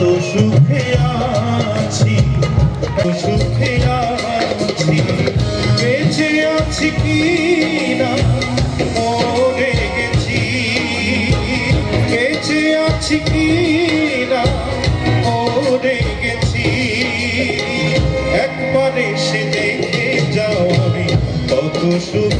কত সুখে আছি সুখে বেঁচে আছি কি না? মরে গেছি। বেঁচে আছি কি না? মরে গেছি। একবার এসে দেখে যাও আমি কত সুখ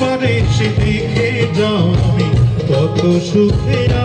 পারে সে দেখে যাও আমি। কত সুখেরা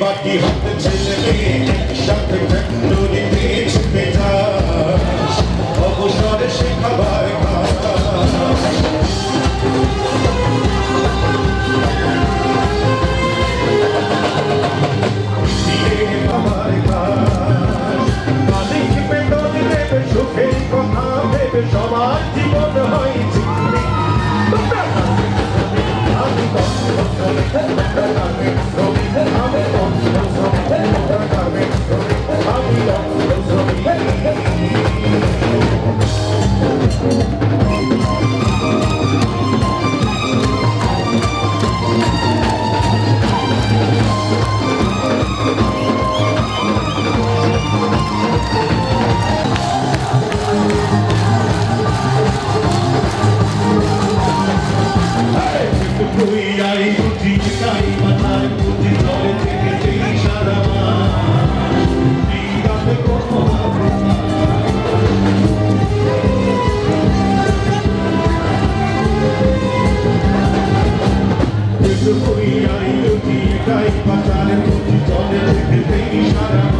বাকি হাতে ছেলে মেয়ে একসাথে ফ্যাক্টরিতে ছুটে যাস অবসরে শেখাবার Beni şarap